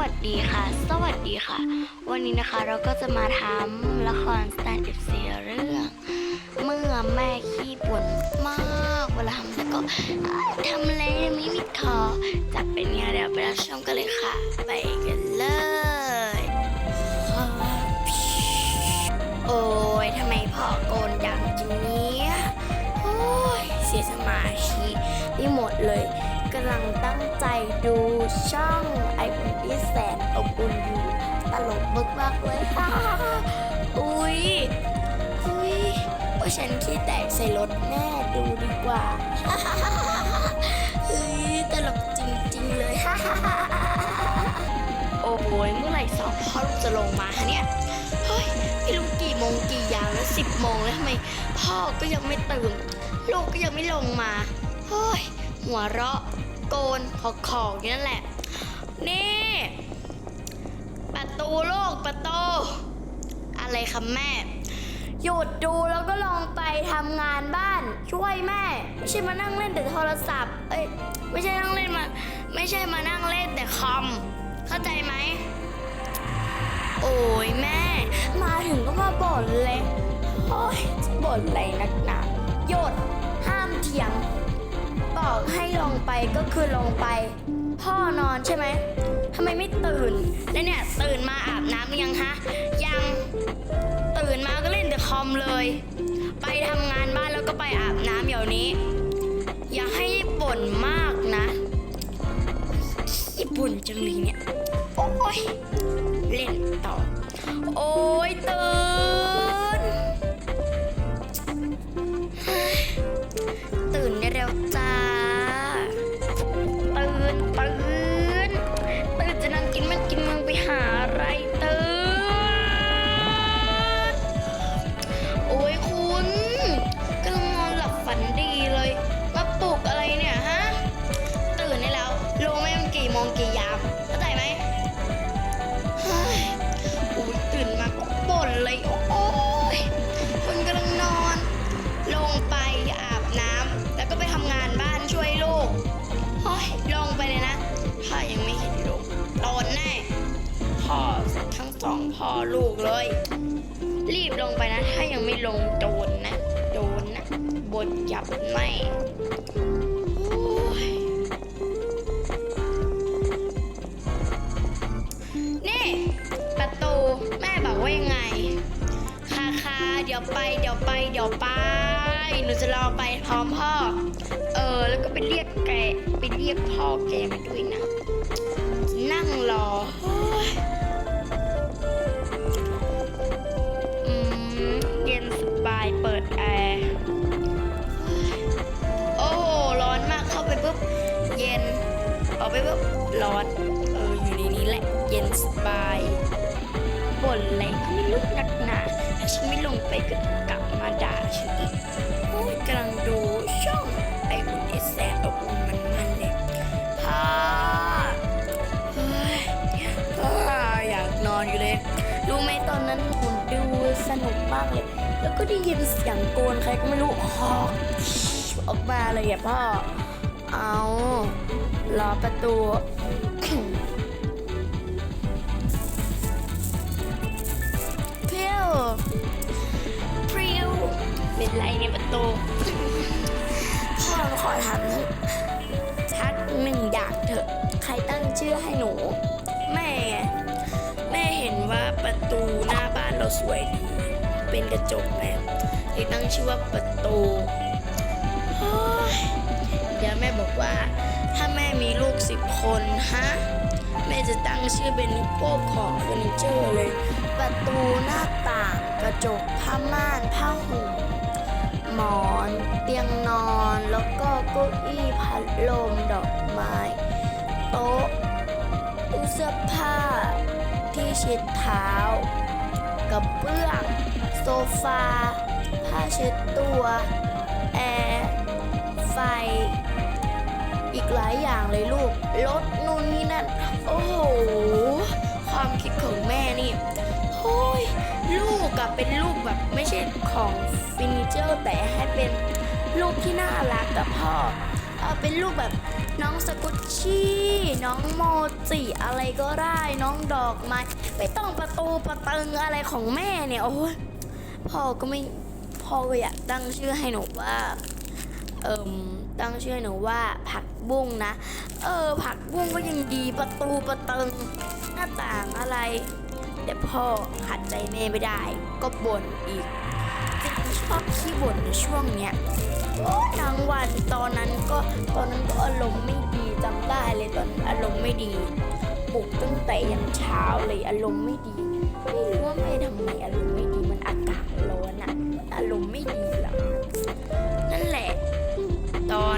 วัสดีค่ะ สวัสดีค่ะ วันนี้นะคะเราก็จะมาทำละคร Stand Up เสีเรื่อง เมื่อแม่ขี้ปวดมากเวลาทำแล้วก็ทำอะไรไม่มิดคอจะเป็นไงเดี๋ยวไปรับชมกันเลยค่ะ ไปกันเลย โอ้ยทำไมพ่อโกนดังจังเนี้ยโอ้ยเสียสมาธิไปหมดเลย กำลังตั้งใจดูช่องไออุ่นที่แสนอบอุ่นอยู่ตลกมากๆเลยฮ่าอุ้ยอุ้ยว่าฉันขี้แตกใส่รถแม่ดูดีกว่าเฮ้ยตลกจริงๆเลยโอ้ยเมื่อไหร่สองพ่อลูกจะลงมาฮะเนี่ยเฮ้ยไม่รู้กี่โมงกี่ยามแล้วสิบโมงแล้วทำไมพ่อก็ยังไม่ตื่นลูกก็ยังไม่ลงมาเฮ้ยหัวเราะ โกนขอของนั้นแหละ นี่ ประตูโลกประตูอะไรคะแม่ หยุดดูแล้วก็ลองไปทำงานบ้าน ช่วยแม่ ไม่ใช่มานั่งเล่นแต่โทรศัพท์ เอ้ยไม่ใช่นั่งเล่นมา ไม่ใช่มานั่งเล่นแต่คอมเข้าใจไหมโอ้ยแม่ มาถึงก็มาบ่นเลย โอ้ยจะบ่นอะไรนักหนาหยุดห้ามเถียง บอกให้ลงไปก็คือลงไป พ่อนอนใช่ไหมทำไมไม่ตื่นแล้วเนี่ยตื่นมาอาบน้ำยังฮะ ยังตื่นมาก็เล่นแต่คอมเลย ไปทำงานบ้านแล้วก็ไปอาบน้ำเดี๋ยวนี้ อย่าให้บ่นมากนะ ญี่ปุ่นจังเลยเนี่ย โอ้ยเล่นต่อ โอ้ยตื่น ทั้งสองพ่อลูกเลย รีบลงไปนะ ถ้ายังไม่ลงโดนนะ โดนนะบนยับไม่นี่ ประตูแม่บอกว่ายังไงค่ะค่ะเดี๋ยวไปเดี๋ยวไปเดี๋ยวไป หนูจะรอไปพร้อมพ่อ เออ แล้วก็ไปเรียกแกไปเรียกพ่อแกมาด้วยนะ นั่งรอ เปิดแอร์โอ้โหร้อนมากเข้าไปปุ๊บเย็นออกไปปุ๊บร้อนเอออยู่ในนี้แหละเย็นสบายบ่นอะไรก็ไม่รู้นักหนาถ้าฉันไม่ลงไปก็กลับมาด่าฉันอีกโอ้ยกำลังดูช่องไออุ่นไอแสนอบอุ่นมันมันเลยพ่อเฮ้ยพ่ออยากนอนอยู่เลยรู้ไหมตอนนั้นผมดูสนุกมากเลย แล้วก็ได้ยินเสียงโกนใครก็ไม่รู้ฮอกออกมาเลยอะพ่อ เอารอประตูเพรียวพริวเป็นไรในประตูพ่อขอถามชักหนึ่งอยางเถอะ ใครตั้งชื่อให้หนู แม่ แม่เห็นว่าประตูหน้าบ้านเราสวยดี เป็นกระจกแม่เลยตั้งชื่อว่าประตูเดี๋ยวแม่บอกว่า ถ้าแม่มีลูกสิบคนฮะแม่จะตั้งชื่อเป็นพวกของเฟอร์นิเจอร์เลย ประตูหน้าต่างกระจกผ้าม่านผ้าห่มหมอนเตียงนอนแล้วก็เก้าอี้พัดลมดอกไม้ โต๊ะตู้เสื้อผ้าที่เช็ดเท้ากระเบื้อง ฟา ผ้าเช็ดตัว แอร์ ไฟ อีกหลายอย่างเลยลูก รถนู่นนี่นั่น โอ้โห ความคิดของแม่นี่โอ้ยลูกอะเป็นลูกแบบไม่ใช่ของฟินิเจอร์ แต่ให้เป็นลูกที่น่ารักกับพ่อเอาเป็นลูกแบบน้องสกุชชี่ น้องโมจิอะไรก็ได้ น้องดอกไม้ไม่ต้องประตูประตึงอะไรของแม่เนี่ย โอ้ย พ่อก็ไม่พ่อก็อยากตั้งชื่อให้หนูว่า เอิมตั้งชื่อให้หนูว่าผักบุ้งนะ เออ ผักบุ้งก็ยังดีประตูประตึงหน้าต่างอะไร แต่พ่อขัดใจแม่ไม่ได้ ก็บ่นอีกจริงชอบขี้บ่นในช่วงเนี้ยโอ้ยทั้งวันตอนนั้นก็ตอนนั้นก็อารมณ์ไม่ดีจำได้เลยตอนนนอารมณ์ไม่ดีปลุกตั้งแต่ยันเช้าเลยอารมณ์ไม่ดีไม่รู้ว่าแม่ทำไมอารมณ์ไม่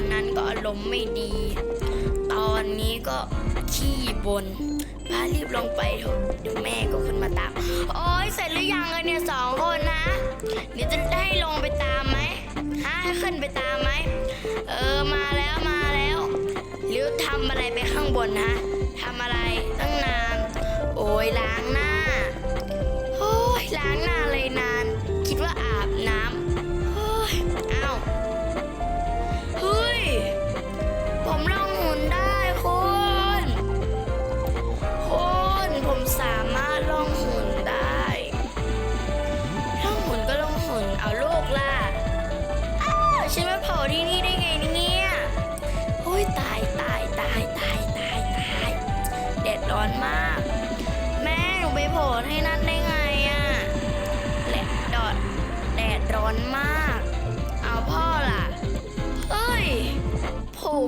อนนั้นก็อารมณ์ไม่ดี ตอนนี้ก็ขี้บนพารีบลงไปเถอะเดี๋ยวแม่ก็ขึ้นมาตาม โอ๊ยเสร็จหรือยังกันเนี่ยสองคนนะเดี๋ยวจะให้ลงไปตามไหมฮะให้ขึ้นไปตามไหม เออมาแล้วมาแล้วหรือทำอะไรไปข้างบนฮะทำอะไรตั้งนาน โอ้ยล้างหน้า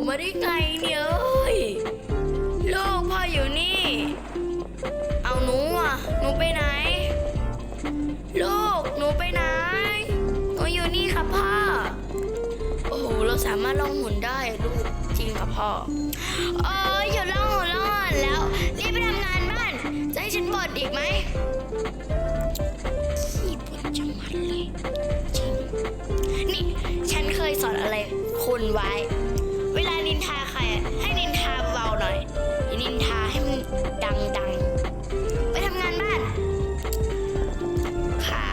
มาได้ไงเนี่ยเอ้ยลูกพ่ออยู่นี่ เอาหนูอะหนูไปไหนลูกหนูไปไหนหนูอยู่นี่ค่ะพ่อ โอ้โห เราสามารถล่องหุ่นได้ลูกจริงค่ะพ่อ เอ้ยหยุดล่องหนล่องหุ่นแล้ว รีบไปทำงานบ้าน จะให้ฉันบ่นอีกไหมขี้บ่นจังมันเลย จริง นี่ ฉันเคยสอนอะไร คุณไว้ มันดังๆไปทำงานบ้าน ค่ะ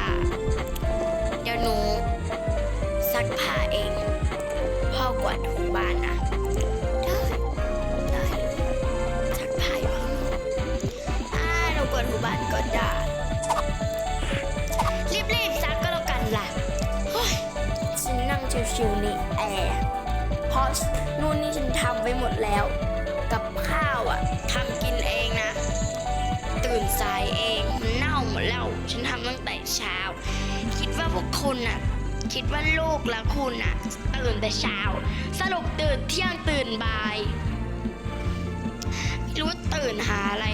เดี๋ยวหนูซักผ้าเอง พ่อกวาดถูบ้านนะได้ได้ซักผ้าอยู่ข้างนอกอ่าหนูกวาดถูบ้านก็ได้รีบๆซักก็แล้วกันล่ะเฮ้ยฉันนั่งชิวๆนี่แอร์เพราะนู่นนี่ฉันทำไว้หมดแล้ว กับข้าวอะทำกินเอง ตื่นสายเองมันเน่าหมดแล้วฉันทำตั้งแต่เช้า คิดว่าพวกคุณน่ะ คิดว่าลูกและคุณน่ะ ตื่นแต่เช้า สรุปตื่นเที่ยงตื่นบ่ายไม่รู้ว่าตื่นหาอะไร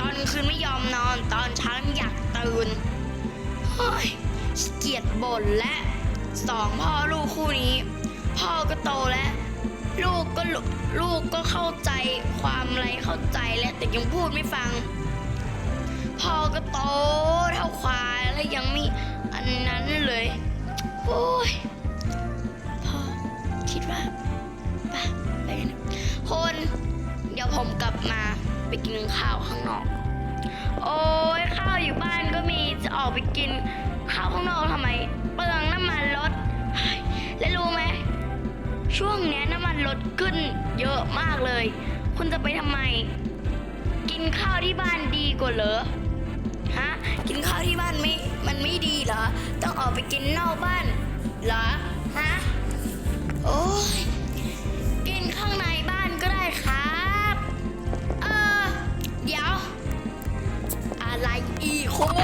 ตอนคืนไม่ยอมนอน ตอนเช้าอยากตื่นเฮ้ยเกียจบ่นและสองพ่อลูกคู่นี้ พ่อก็โตแล้วลูกก็ลูลูกก็เข้าใจความอะไรเข้าใจแล้วแต่ยังพูดไม่ฟัง พ่อก็โตเท่าควายแล้วยังไม่อันนั้นเลยโอ้ยพ่อคิดว่าไปไปกันคน เดี๋ยวผมกลับมาไปกินข้าวข้างนอก โอ้ยข้าวอยู่บ้านก็มีจะออกไปกินข้าวข้างนอกทำไมเปลืองน้ำมันรถแล้วรู้ไหมช่วงนี้น้ำมันลดขึ้นเยอะมากเลย คุณจะไปทำไม กินข้าวที่บ้านดีกว่าเหรอ กินข้าวที่บ้านไม่ มันไม่ดีเหรอ ต้องออกไปกินนอกบ้านเหรอ ฮะ โอ้ยกินข้างในบ้านก็ได้ครับ เออ เดี๋ยว อะไรอีกคน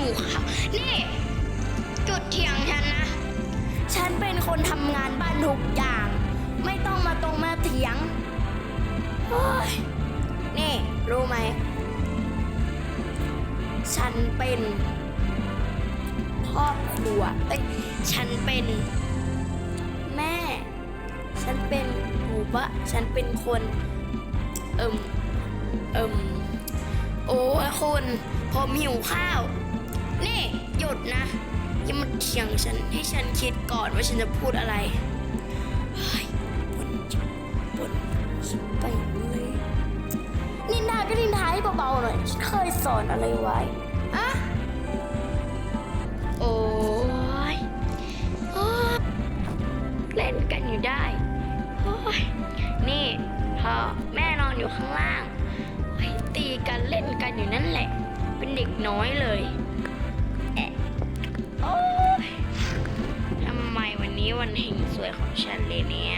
ผมหิวข้าวนี่ จุดเถียงฉันนะ ฉันเป็นคนทำงานบ้านทุกอย่าง ไม่ต้องมาตรงมาเถียงโอ้ยนี่ รู้ไหม ฉันเป็นครอบครัวเอ้ยฉันเป็นแม่ ฉันเป็นหูบะฉันเป็นคน เอิมเอิมโอ้ยคุณผมหิวข้าว นี่หยุดนะอย่ามาเถียงฉันให้ฉันคิดก่อนว่าฉันจะพูดอะไรบนจิบนชิบไปเลยนินทาก็นินทาให้เบาๆหน่อยฉันเคยสอนอะไรไว้อะโอ้ยโอเล่นกันอยู่ได้โอ้ยนี่พอแม่นอนอยู่ข้างล่างตีกันเล่นกันอยู่นั่นแหละ เป็นเด็กน้อยเลย นี้วันแห่งสวยของฉันเลยเนี่ย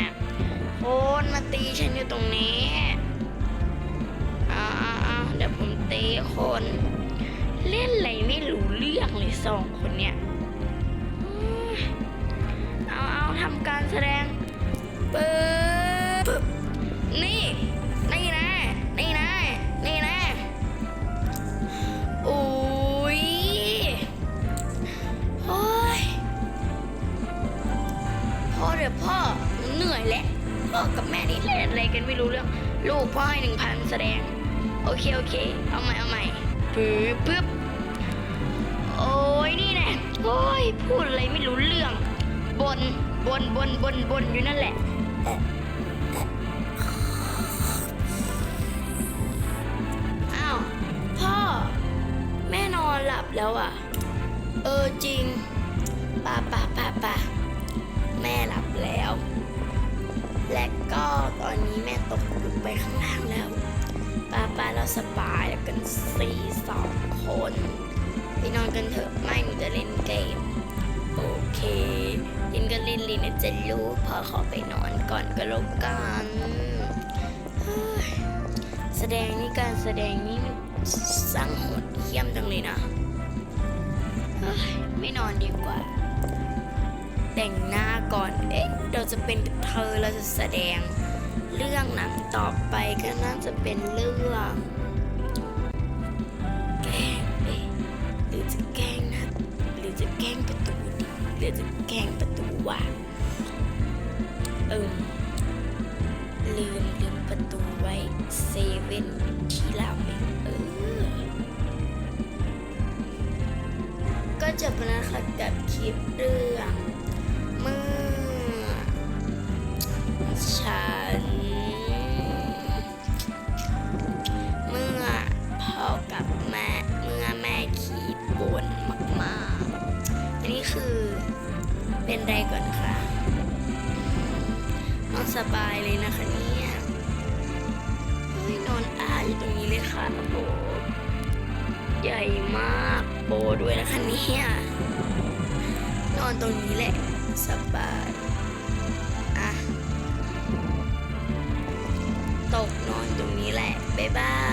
โคนมาตีฉันอยู่ตรงนี้เอ้าวเดี๋ยวผมตีคน เล่นอะไรไม่รู้เรื่องเลยสองคนเนี่ยเอาเอาทำการแสดงปึ๊บนี่ พ่อเหนูเหนื่อยแล้วพ่อกับแม่นี่เล่นอะไรกันไม่รู้เรื่อง ลูกพ่อให้หนึ่งพันแสดง โอเคโอเค เอาใหม่เอาใหม่ปึ๊บปึ๊บโอ้ยนี่แน่โอ้ยพูดอะไรไม่รู้เรื่องบนบนบนบนบนอยู่นั่นแหละเอ๊ะเอ๊ะอ้าวพ่อ แม่นอนหลับแล้วอะ เออจริงป่าป่าป่า ตกลงไปข้างล่างแล้วป้าป้าเราสบายแล้วกันสี่สองคนไปนอนกันเถอะไม่หนูจะเล่นเกม โอเคลินก็ลินลินนะจะรู้พอขอไปนอนก่อนก็แล้วกันแสดงนี่การแสดงนี่สร้างโหดเยี่ยมจังเลยนะไม่นอนดีกว่า แต่งหน้าก่อน เอ๊ะ เราจะเป็นเธอเราจะแสดง เรื่องหนังต่อไปก็น่าจะเป็นเรื่องแกล้งเอ๊ะหรือจะแกล้งนะหรือจะแกล้งประตูดีหรือจะแกล้งประตูวะเออลืมลืมประตูไว้เซเว่นที่เราเองเออก็จบนะคะกับคลิปเรื่องเมื่อฉันเคือเป็นไรก่อนคะนอนสบายเลยนะคะเนี่ยเฮ้ยนอนอาอยู่ตรงนี้เลยค่ะโอ้โหใหญ่มากโบด้วยนะคะเนี่ยนอนตรงนี้แหละสบายอะตกนอนตรงนี้แหละบ๊ายบาย